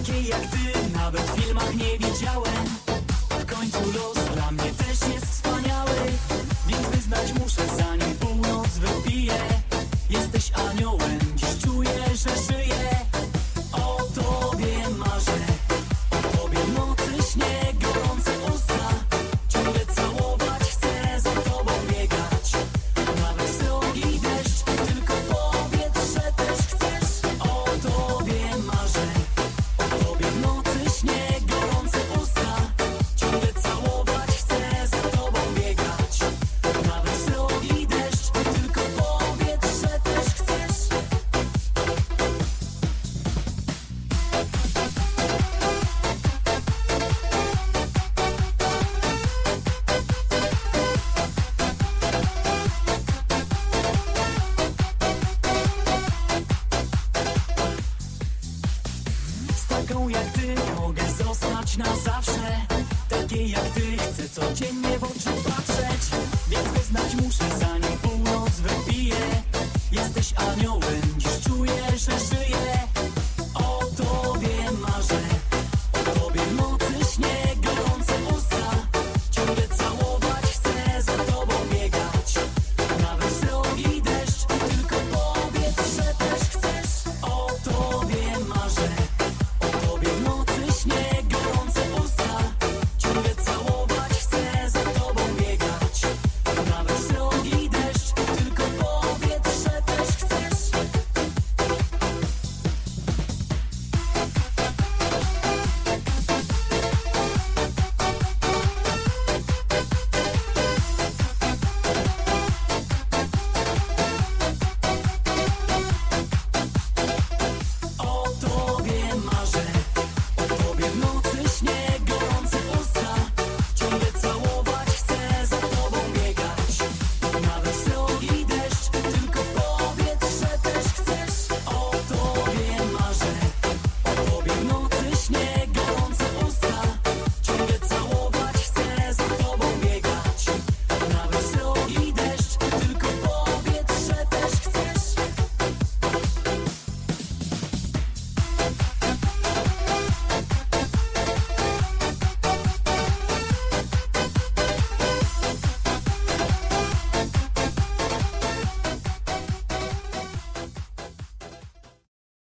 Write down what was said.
Takiej jak ty. Nawet w filmach nie widziałem. W końcu los dla mnie też jest wspaniały. Więc wyznać muszę zanim północ wypije. Jesteś aniołem, dziś czuję, że żyję taką jak ty mogę zostać na zawsze. Takiej jak ty chcę codziennie w oczy patrzeć Więc wyznać muszę zanim Yeah.